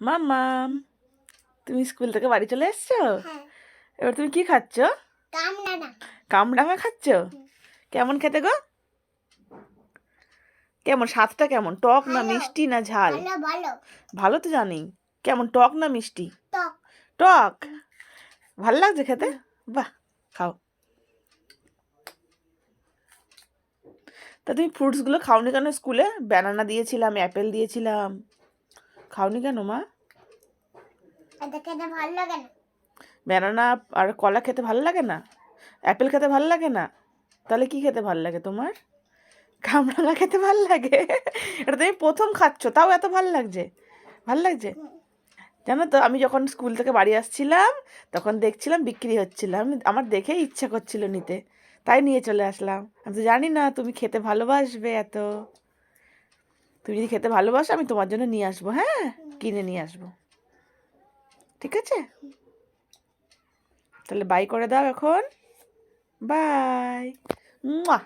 মাম্মাম তুমি স্কুল থেকে বাড়ি চলে এসছো? হ্যাঁ। এবার তুমি কি খাচ্ছ? কামড়াঙা খাচ্ছ? কেমন খেতে গো? কেমন স্বাদটা কেমন? টক না মিষ্টি না ঝাল? ভালো তো জানি। কেমন টক না মিষ্টি? টক। টক? ভালো লাগছে খেতে? বাহ খাও। তা তুমি ফ্রুটসগুলো খাওনি কেন স্কুলে? ব্যানানা দিয়েছিলাম অ্যাপেল দিয়েছিলাম। খাওনি কেন মা? ব্যানানা আর কলা খেতে ভালো লাগে না? অ্যাপেল খেতে ভালো লাগে না? তাহলে কি খেতে ভালো লাগে তোমার? কামরাঙা খেতে ভালো লাগে? এটা তুমি প্রথম খাচ্ছ তাও এত ভালো লাগছে। ভালো লাগছে? জানো তো আমি যখন স্কুল থেকে বাড়ি আসছিলাম তখন দেখছিলাম বিক্রি হচ্ছিল। আমি আমার দেখে ইচ্ছা করছিল নিতে। তাই নিয়ে চলে আসলাম। আমি তো জানি না তুমি খেতে ভালোবাসবে এত। তুমি যদি খেতে ভালোবাসো আমি তোমার জন্য নিয়ে আসব হ্যাঁ? কিনে নিয়ে আসব। ঠিক আছে? তাহলে বাই করে দাও এখন। বাই মুয়া